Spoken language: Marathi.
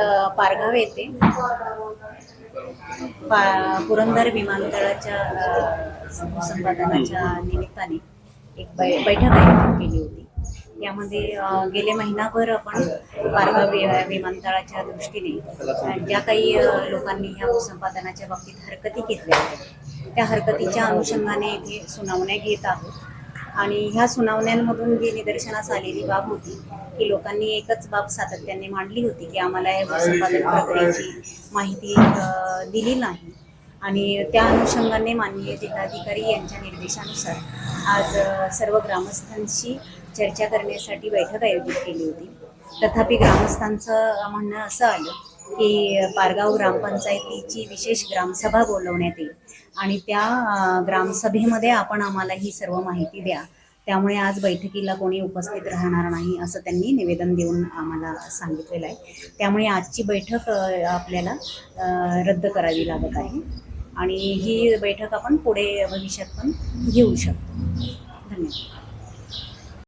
पारगाव येथे. पा- पुरंदर विमानतळाच्या संपादनाच्या निमित्ताने एक बै बैठक आयोजित केली होती. यामध्ये गेले महिनाभर आपण पारगाव विमानतळाच्या दृष्टीने ज्या काही लोकांनी ह्या भूसंपादनाच्या बाबतीत हरकती घेतल्या त्या हरकतीच्या अनुषंगाने इथे सुनावण्या घेत आहोत. आणि ह्या सुनावण्यांमधून जी निदर्शनास आलेली बाब होती की लोकांनी एकच बाब सातत्याने मांडली होती की आम्हाला या भूसंपादन प्रक्रियेची माहिती दिली नाही. आणि त्या अनुषंगाने माननीय जिल्हाधिकारी यांच्या निर्देशानुसार आज सर्व ग्रामस्थांशी चर्चा करण्यासाठी बैठक आयोजित केली होती. तथापि ग्रामस्थांचं म्हणणं असं आलं की पारगाव ग्रामपंचायतीची विशेष ग्रामसभा बोलवण्यात येईल. आणि त्या ग्रामसभेमध्ये आपण आम्हाला ही सर्व माहिती द्या. त्यामुळे आज बैठकीला कोणी उपस्थित राहणार नाही असं त्यांनी निवेदन देऊन आम्हाला सांगितलेलं आहे. त्यामुळे आजची बैठक आपल्याला रद्द करावी लागत आहे. आणि ही बैठक आपण पुढे भविष्यात पण घेऊ शकतो.